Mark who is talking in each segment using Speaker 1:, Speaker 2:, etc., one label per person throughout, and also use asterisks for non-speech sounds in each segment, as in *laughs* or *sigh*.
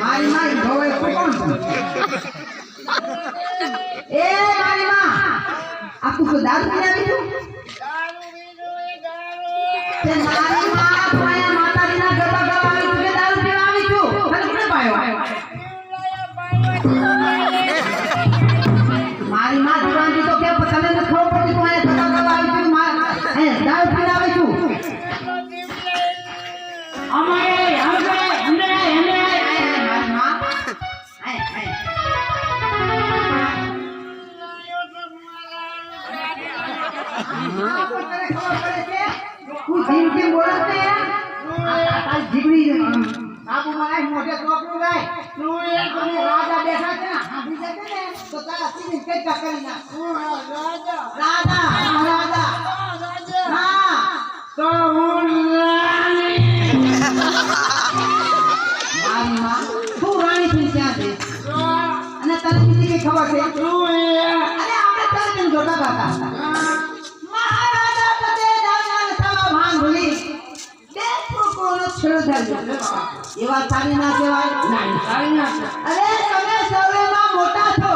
Speaker 1: મારી માં ઈ ભવે કોણ? એ મારી માં આ તું દારૂ પીને આવી છું? તે મારી માં તું માતાજીના ગરબા ગાવા આવી છું કે દારૂ પીવા આવી છું? તને કોણે પાયો? મારી માં દીવાની તો કે પણ તને ખબર પડતી તું અહીંયા ગરબા ગાવા આવી છું મા- દારૂ પીને આવી છું અમારે તું જીમ રાખ. અને તો તું તને કઈ ખબર છે અરે આપણે તને જોતા હતા પુરુષોનો છેડો ધર્યો. એ વાત સારી ના અરે તમે સૌએમાં મોટા છો.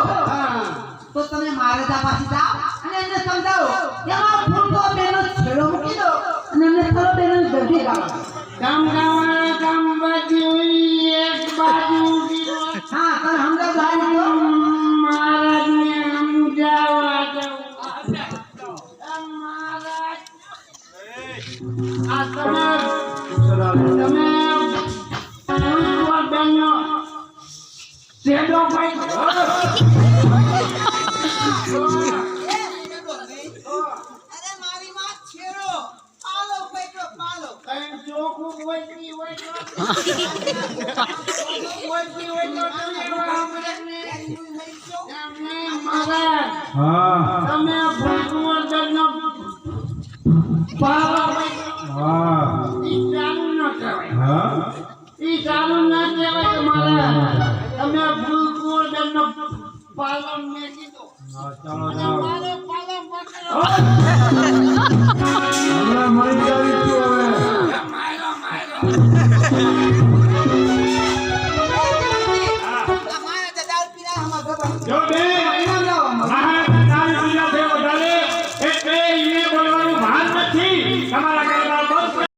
Speaker 1: તો તમે મહારાજા પાસે જાઓ અને એને સમજાવો. આ ફૂટકો બેનો છેડો મૂકી દો અને એમને સૌ બેનો ગઢી ગાવા હા પણ સમજાવ લાવી દો મારી પેટો પાલો
Speaker 2: હા.
Speaker 3: તમે ભગવાન પાવા
Speaker 2: હા.
Speaker 3: પાલન ને કીધું.
Speaker 2: હા, ચાલો પાલમ
Speaker 3: મારે *laughs*